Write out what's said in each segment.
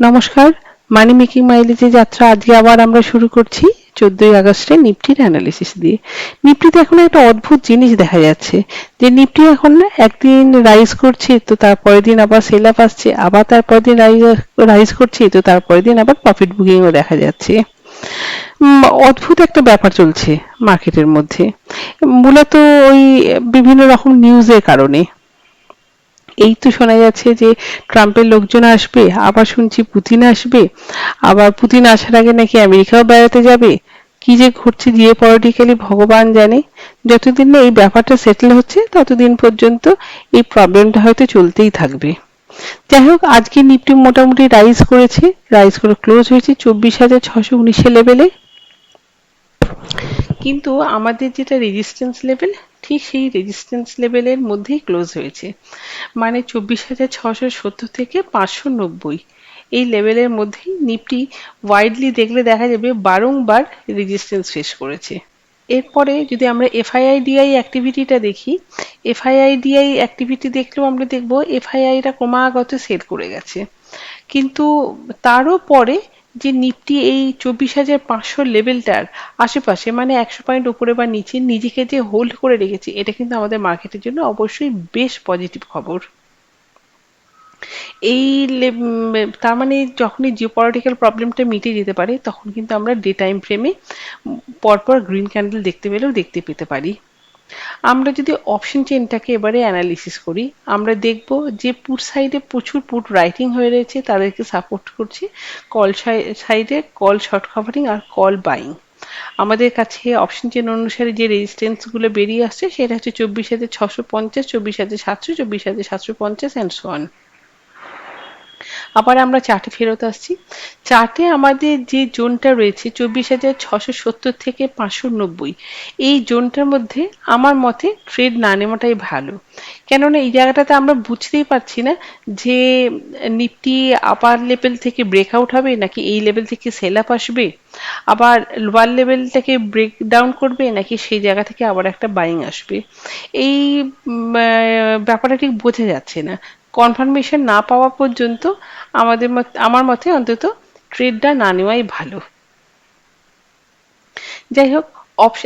নমস্কার, মানি মেকিং মাইলেজের যাত্রা আজকে আবার আমরা শুরু করছি চোদ্দই আগস্টে নিফটির অ্যানালিসিস দিয়ে। নিফটিতে এখন একটা অদ্ভুত জিনিস দেখা যাচ্ছে, যে নিফটি এখন একদিন রাইজ করছে, তো তারপরের দিন আবার সেল আপ আসছে, আবার তারপরের দিন রাইজ করছে, তো তারপরের দিন আবার প্রফিট বুকিংও দেখা যাচ্ছে। অদ্ভুত একটা ব্যাপার চলছে মার্কেটের মধ্যে। মূলত ওই বিভিন্ন রকম নিউজের কারণে। এই তো শোনা যাচ্ছে যে ট্রাম্পের লোকজন আসবে, আবার শুনছি পুতিন আসবে। আবার পুতিন আসার আগে নাকি আমেরিকাও বেড়াতে যাবে? কি যে ঘটছে জিও পলিটিক্যালি ভগবান জানে। যতদিন না এই ব্যাপারটা সেটেল হচ্ছে, ততদিন পর্যন্ত এই প্রবলেমটা হয়তো চলতেই থাকবে। যাই হোক, আজকে নিফটি মোটামুটি রাইজ করেছে। রাইজ করে ক্লোজ হয়েছে চব্বিশ হাজার ছশো উনিশে লেভেলে কিন্তু আমাদের যেটা রেজিস্ট্যান্স লেভেল ঠিক সেই রেজিস্ট্যান্স লেভেলের মধ্যেই ক্লোজ হয়েছে। মানে চব্বিশ হাজার ছশো সত্তর থেকে পাঁচশো নব্বই। এই লেভেলের মধ্যেই নিপটি ওয়াইডলি দেখলে দেখা যাবে বারংবার রেজিস্ট্যান্স ফেস করেছে। এরপরে যদি আমরা এফআইআইডিআই অ্যাক্টিভিটিটা দেখি এফআইআইডিআই অ্যাক্টিভিটি দেখলেও আমরা দেখব এফআইআইরা ক্রমাগত সেল করে গেছে। কিন্তু তারও পরে যে নিফটি এই চব্বিশ হাজার পাঁচশো লেভেলটার আশেপাশে মানে একশো পয়েন্ট উপরে বা নিচে, নিজেকে যে হোল্ড করে রেখেছে, এটা কিন্তু আমাদের মার্কেটের জন্য অবশ্যই বেশ পজিটিভ খবর। এই তার মানে যখনই জিও পলিটিক্যাল প্রবলেমটা মিটে যেতে পারে, তখন কিন্তু আমরা ডে টাইম ফ্রেমে পরপর গ্রিন ক্যান্ডেল দেখতে পেলেও দেখতে পেতে পারি। আমরা যদি অপশন চেনটাকে এবারে অ্যানালিসিস করি, আমরা দেখব যে পুট সাইডে প্রচুর পুট রাইটিং হয়ে রয়েছে, তাদেরকে সাপোর্ট করছে। কল সাইডে কল শর্ট কভারিং আর কল বাইং আমাদের কাছে অপশন চেন অনুসারে যে রেজিস্ট্যান্সগুলো বেরিয়ে আসছে, সেটা হচ্ছে চব্বিশ হাজার ছশো পঞ্চাশ, চব্বিশ হাজার সাতশো, চব্বিশ হাজার সাতশো পঞ্চাশ অ্যান্ড সোয়ান আবার আমরা চার্টে ফেরত আসছি। চার্টে আমাদের যে জোনটা রয়েছে, চব্বিশ হাজার ছশো সত্তর থেকে পাঁচশো নব্বই। এই জোনটার মধ্যে আমার মতে ট্রেড না নেওয়াটাই ভালো। কেননা এই জায়গাটাতে আমরা বুঝতেই পারছি না যে নিফটি আপার লেভেল থেকে ব্রেকআউট হবে নাকি এই লেভেল থেকে সেল আপ আসবে, আবার লোয়ার লেভেলটাকে ব্রেক ডাউন করবে নাকি সেই জায়গা থেকে আবার একটা বাইং আসবে। এই ব্যাপারটা ঠিক বোঝা যাচ্ছে না। কনফার্মেশন না পাওয়া পর্যন্ত আমাদের আমার মতে অন্তত ট্রেডটা না নেওয়াই ভালো। যাই হোক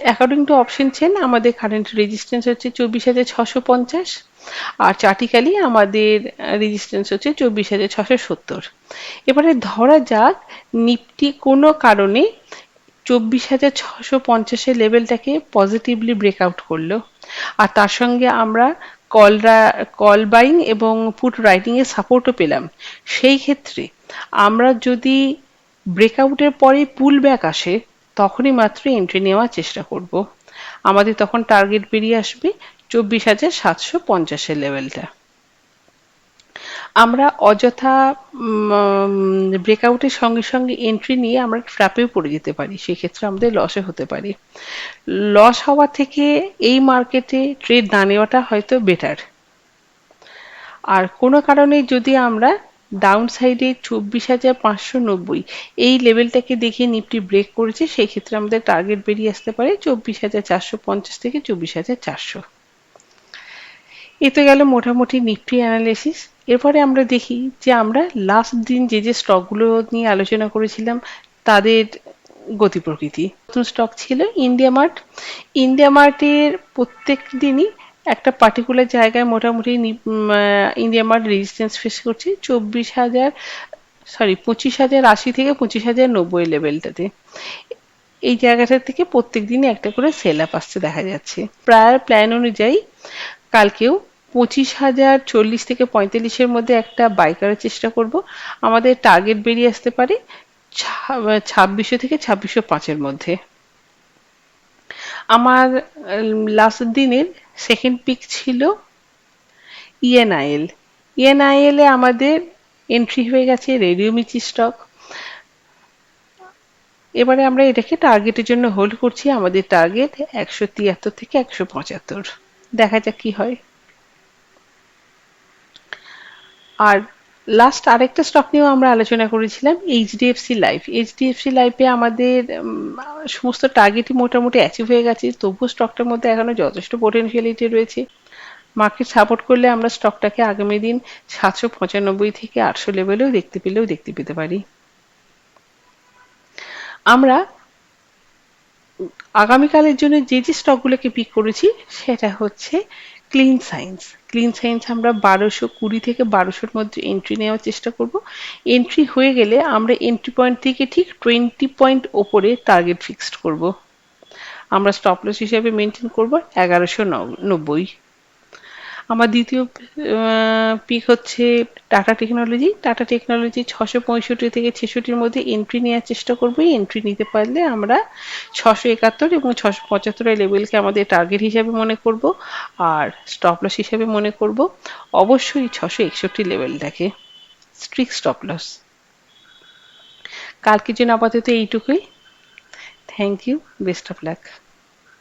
অ্যাকর্ডিং টু অপশন চেন আমাদের কারেন্ট রেজিস্ট্যান্স হচ্ছে চব্বিশ হাজার ছশো পঞ্চাশ আর চার্টিক্যালি আমাদের রেজিস্ট্যান্স হচ্ছে চব্বিশ হাজার ছশো সত্তর। এবারে ধরা যাক নিফটি কোনো কারণে চব্বিশ হাজার ছশো পঞ্চাশের লেভেলটাকে পজিটিভলি ব্রেকআউট করল। আর তার সঙ্গে আমরা কল কল বাইং এবং রাইটিং এর সাপোর্টও পেলাম। সেই ক্ষেত্রে আমরা যদি ব্রেকআউটের পরে পুল ব্যাক আসে, তখনই মাত্র এন্ট্রি নেওয়ার চেষ্টা করব। আমাদের তখন টার্গেট বেরিয়ে আসবে চব্বিশ হাজার সাতশো পঞ্চাশের লেভেলটা আমরা অযথা ব্রেকআউটের সঙ্গে সঙ্গে এন্ট্রি নিয়ে আমরা ট্র্যাপেও পড়ে যেতে পারি। সেক্ষেত্রে আমাদের লসে হতে পারে। লস হওয়া থেকে এই মার্কেটে ট্রেড না নেওয়াটা হয়তো বেটার আর কোনো কারণে যদি আমরা ডাউন সাইডে চব্বিশ হাজার পাঁচশো নব্বই এই লেভেলটাকে দেখে নিফটি ব্রেক করেছে সেই ক্ষেত্রে আমাদের টার্গেট বেরিয়ে আসতে পারে চব্বিশ হাজার চারশো পঞ্চাশ থেকে চব্বিশ হাজার চারশো। এতে গেল মোটামুটি নিফটি অ্যানালিসিস এরপরে আমরা দেখি যে আমরা লাস্ট দিন যে যে স্টকগুলো নিয়ে আলোচনা করেছিলাম, তাদের গতি প্রকৃতি। নতুন স্টক ছিল ইন্ডিয়া মার্ট ইন্ডিয়া মার্টের প্রত্যেক দিনই একটা পার্টিকুলার জায়গায় মোটামুটি ইন্ডিয়া মার্ট রেজিস্ট্যান্স ফেস করছে চব্বিশ হাজার সরি পঁচিশ হাজার আশি থেকে পঁচিশ হাজার নব্বই লেভেলটাতে এই জায়গাটা থেকে প্রত্যেক দিনই একটা করে সেল আপ আসতে দেখা যাচ্ছে। প্রায় প্ল্যান অনুযায়ী কালকেও পঁচিশ হাজার চল্লিশ থেকে পঁয়তাল্লিশের মধ্যে একটা বাই করার চেষ্টা করব। আমাদের টার্গেট বেরিয়ে আসতে পারে ছাব্বিশশো থেকে ছাব্বিশশো পাঁচের মধ্যে। আমার লাস্ট দিনের সেকেন্ড পিক ছিল ইএনআইএল ইএনআইএলে আমাদের এন্ট্রি হয়ে গেছে রেডিও মিচি স্টক এবারে আমরা এটাকে টার্গেটের জন্য হোল্ড করছি। আমাদের টার্গেট একশো তিয়াত্তর থেকে একশো পঁচাত্তর। দেখা যাক কি হয়। আর লাস্ট আরেকটা স্টক নিয়েও আমরা আলোচনা করেছিলাম এইচডিএফসি লাইফ এইচডিএফসি লাইফে আমাদের সমস্ত টার্গেটই মোটামুটি অ্যাচিভ হয়ে গেছে, তবুও স্টকটার মধ্যে এখনও যথেষ্ট পোটেনশিয়ালিটি রয়েছে। মার্কেট সাপোর্ট করলে আমরা স্টকটাকে আগামী দিন সাতশো পঁচানব্বই থেকে আটশো লেভেলেও দেখতে পেলেও দেখতে পেতে পারি। আমরা আগামীকালের জন্য যে যে স্টকগুলোকে পিক করেছি, সেটা হচ্ছে ক্লিন সায়েন্স ক্লিন সায়েন্স আমরা বারোশো কুড়ি থেকে বারোশোর মধ্যে এন্ট্রি নেওয়ার চেষ্টা করব। এন্ট্রি হয়ে গেলে আমরা এন্ট্রি পয়েন্ট থেকে ঠিক টোয়েন্টি পয়েন্ট ওপরে টার্গেট ফিক্সড করব। আমরা স্টপলস হিসাবে মেনটেন করব এগারোশো নব্বই। আমার দ্বিতীয় পিক হচ্ছে টাটা টেকনোলজি টাটা টেকনোলজি ছশো পঁয়ষট্টি থেকে ছেষট্টির মধ্যে এন্ট্রি নেওয়ার চেষ্টা করব। এন্ট্রি নিতে পারলে আমরা ছশো একাত্তর এবং ছশো পঁচাত্তরের লেভেলকে আমাদের টার্গেট হিসাবে মনে করব আর স্টপ লস হিসাবে মনে করব। অবশ্যই ছশো একষট্টি লেভেলটাকে স্ট্রিক স্টপ লস কালকের জন্য আপাতত এইটুকুই। Thank you best of luck